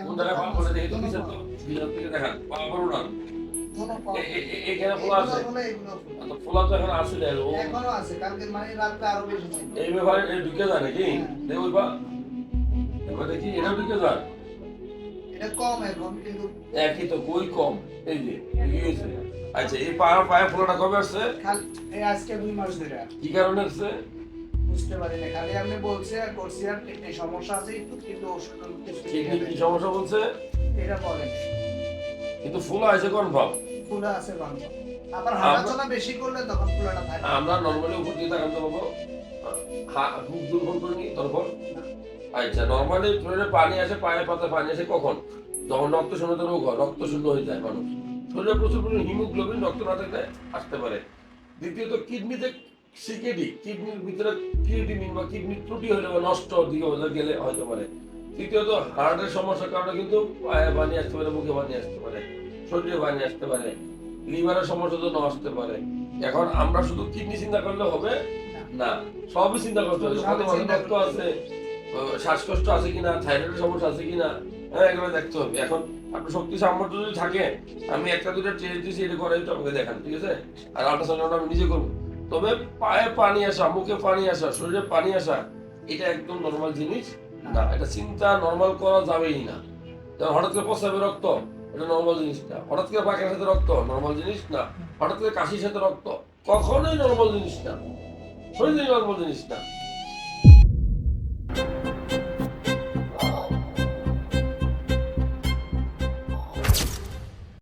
কোন জায়গায় পা পড়ে দেখে তো তো ভিতর থেকে দেখান। পা পড়ো না। এ- এ- এ- এখানে ফোলা আছে। ফোলা তো এখন আসলে ও এখনও আছে কালকে মানে রাতটা আরও বেশি এই ব্যাপারে ঢুকে যায় নাকি? দেখো বা এবার দেখি এটা ঢুকে যায়? এটা কম এখন কিন্তু একই তো কই কম? এই যে আচ্ছা এই পা পায়ে ফোলাটা কবে আসছে? এই আজকে দুই মাস ধরে। কি কারণে আসছে? বুঝতে পারি না খালি আপনি বলছে আর করছি আর কিডনি সমস্যা আছে একটু কিন্তু ওষুধ কি সমস্যা বলছে? এটা বলেন। কিন্তু ফুলা আছে কনফার্ম ফুলা আছে আবার বেশি করলে তখন ফুলাটা থাকে। আমরা নর্মালি উপর দিয়ে তাকাতে পাবো দুর্বল করে আচ্ছা নর্মালি শরীরে পানি আসে পায়ে পাতা পানি আসে কখন? যখন রক্ত শূন্যতা রোগ হয় রক্ত শূন্য হয়ে যায় মানুষ। শরীরে প্রচুর পরিমাণে হিমোগ্লোবিন রক্ত না থাকলে আসতে পারে। দ্বিতীয়ত কিডনিতে সিকেডি কিডনির ভিতরে ক্রিয়েটিনিন বা কিডনির ত্রুটি হলে বা নষ্ট দিকে গেলে হতে পারে। তৃতীয়ত হার্টের সমস্যার কারণে কিন্তু পায়ে পানি আসতে পারে মুখে পানি আসতে পারে শরীরে পানি আসতে পারে লিভারের সমস্যার জন্য আসতে পারে। এখন আমরা শুধু কিডনি চিন্তা করলে হবে? না সবই চিন্তা করতে হবে। কত রক্ত আছে? শ্বাসকষ্ট আছে কিনা? থাইরয়েডের সমস্যা আছে কিনা? হ্যাঁ এগুলো দেখতে হবে। এখন আপনার শক্তি সামর্থ্য যদি থাকে আমি একটা দুটো টেস্ট দিচ্ছি এটা করে আমাকে দেখান ঠিক আছে? আর আল্ট্রাসাউন্ড আমি নিজে করব। তবে পায়ে পানি আসা, মুখে পানি আসা, শরীরে পানি আসা, এটা একদম নর্মাল জিনিস না। এটা চিন্তা নর্মাল করা যাবেই না। হঠাৎ করে প্রস্রাবে রক্ত, এটা নর্মাল জিনিস না। হঠাৎ করে পাখির সাথে রক্ত নর্মাল জিনিস না। হঠাৎ করে কাশির সাথে রক্ত, কখনোই নর্মাল জিনিস না। শরীরে নর্মাল জিনিস না।